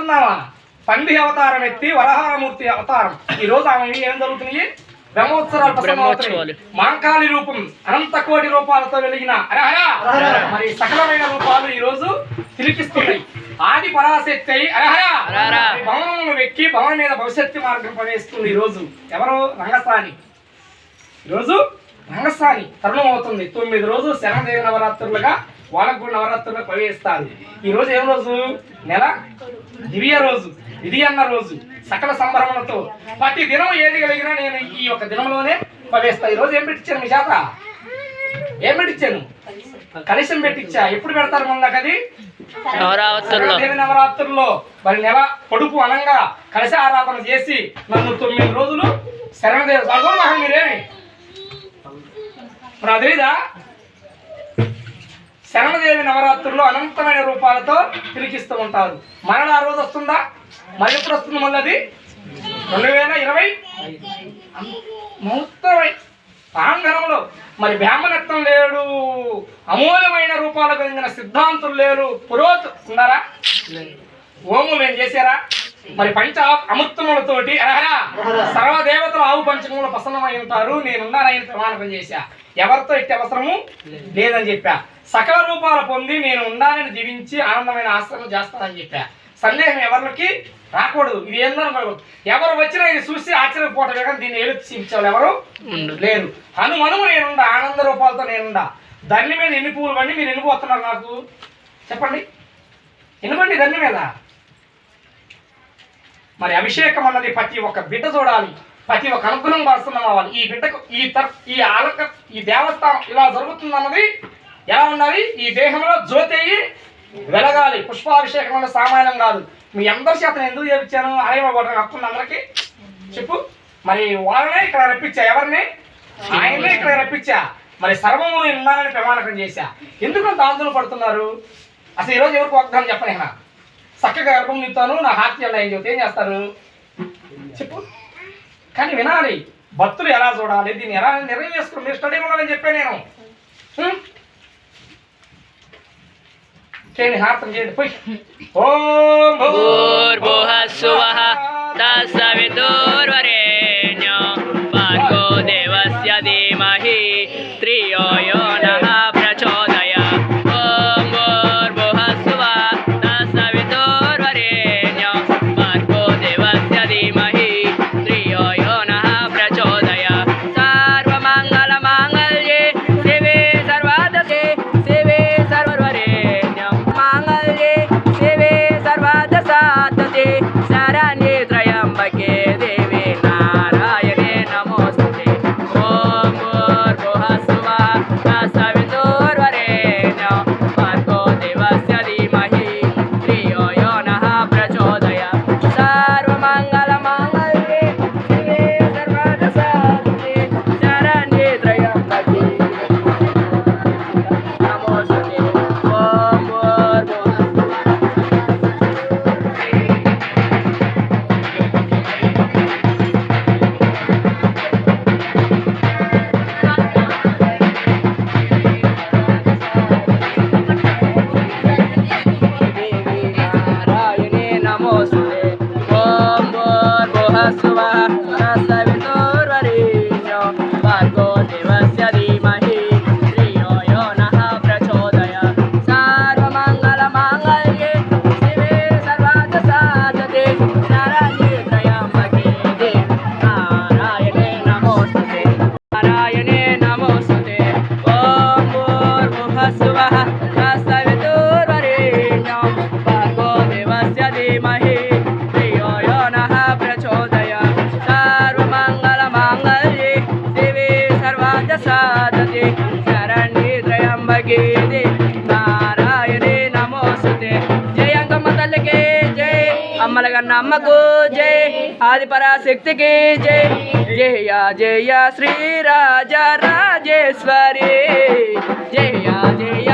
అంటున్నావా పంది అవతారం ఎత్తి వరహారమూర్తి అవతారం. ఈ రోజు ఆమె ఏం జరుగుతున్నాయి బ్రహ్మోత్సవాలు ప్రసన్నమవుతున్నాయి. బ్రహ్మోత్సవాలు. మాంకాళి రూపం అనంత కోటి రూపాలతో వెలిగిన మరి సకలమైన రూపాలు ఈ రోజు తిరిగిస్తున్నాయి ఆది పరాశక్తి అయి అరే హరా హరహరా. ఈ భవనమును వెక్కి భవనం మీద భవిష్యత్తు మార్గం ప్రవేశిస్తుంది ఈ రోజు. ఎవరు రంగస్థాని. ఈరోజు రంగస్థాని తరుణం అవుతుంది తొమ్మిది రోజులు శరణదేవి నవరాత్రులుగా వాళ్ళకు కూడా నవరాత్రులు ప్రవేశిస్తారు ఈ రోజు ఏం రోజు? నెల? దివ్య రోజు. ఇది అన్న రోజు. సకల సంబరములతో. ప్రతి దినం ఏది కలిగినా నేను ఈ యొక్క దినంలోనే ప్రవేశిస్తా. ఈ రోజు ఏం పెట్టించాను మీ చేత? ఏం పెట్టించాను? కలశం పెట్టించా. ఎప్పుడు పెడతారు మొన్న అది? నవరాత్రుల్లో. నవరాత్రుల్లో. మరి నెల పొడుపు అనంగా కలశ ఆరాధన చేసి నన్ను తొమ్మిది రోజులు శరణదేవి భగవాన్ మీరేమి మరి అదేదా శరణదేవి నవరాత్రుల్లో అనంతమైన రూపాలతో తిరిగిస్తూ ఉంటారు. మరణ ఆ రోజు వస్తుందా? మరి ఎప్పుడు వస్తుంది మళ్ళీ రెండు వేల ఇరవై ముహూర్తమై ప్రాంగణంలో. మరి బ్రాహ్మణత్వం లేడు. అమూల్యమైన రూపాలు కలిగిన సిద్ధాంతులు లేరు. పురోత్ ఉన్నారా? ఓములు ఏం చేశారా? మరి పంచ అమృతములతోటి అరహరా సర్వదేవతలు ఆవు పంచములు ప్రసన్నమై ఉంటారు. నేనున్నానని ప్రమాణం చేశా. ఎవరితో ఇట్టి అవసరము? లేదని చెప్పా. సకల రూపాలు పొంది నేను ఉండాలని జీవించి ఆనందమైన ఆశ్రమం చేస్తానని చెప్పా. సందేహం ఎవరికి రాకూడదు. ఇది ఏందనకూడదు ఎవరు వచ్చినా ఇది చూసి ఆశ్చర్యపోవటమే కానీ దీన్ని ఏలు చూపించాలి ఎవరు లేరు. హనుమనుము నేనుండా ఆనంద రూపాలతో నేనుండా. దండి మీద ఎన్ని పువ్వులు పండి మీరు ఎన్ని పోతున్నారు నాకు? చెప్పండి. ఎన్నుకోండి దండి మీద? మరి అభిషేకం అన్నది ప్రతి ఒక్క బిడ్డ చూడాలి. ప్రతి ఒక్క అనుగ్రహం పరుస్తున్నాం అవ్వాలి ఈ బిడ్డకు ఈ తర్ ఈ ఆలక ఈ దేవస్థానం ఇలా జరుగుతుంది అన్నది ఎలా ఉండాలి ఈ దేహంలో జ్యోతి వెలగాలి. పుష్పాభిషేకం అనే సామాన్యం కాదు. మీ అందరి చేత ఎందుకు చేపించాను? ఆయన వస్తుంది అందరికి. చెప్పు. మరి వాళ్ళనే ఇక్కడ రప్పించా? ఎవరిని? ఆయనే ఇక్కడ రప్పించా? మరి సర్వము నేను ఉన్నానని ప్రమాణకం చేశా. ఎందుకు ఆందోళన పడుతున్నారు? అసలు ఈరోజు ఎవరికి వాగ్దానం చెప్పను నా చక్కగా గర్భం నింపుతాను నా హార్ట్ ఏం చెబితే ఏం చేస్తారు? చెప్పు. కానీ వినాలి. భక్తులు ఎలా చూడాలి? దీన్ని ఎలా నిర్ణయం చేసుకోండి మీరు స్టడీ ఉండాలని చెప్పాను నేను. చేయండి హార్తం చేయండి పోయి ఓం భూర్భువః స్సువః తత్సవితుర్వరేణ్యో త్రయంబకే నారాయణే నమోస్తే జయ అంకమ్మ తల్లికి జై అమ్మలగన్న అమ్మకు జై ఆదిపరాశక్తికి జై. జయ జయ శ్రీ రాజ రాజేశ్వరి. జయ జయ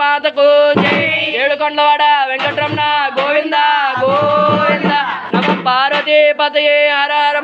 మాతకు ఏడు కొండవాడ వెంకటరమణ గోవింద గోవింద. నమ పార్వతీ పతయే హర హర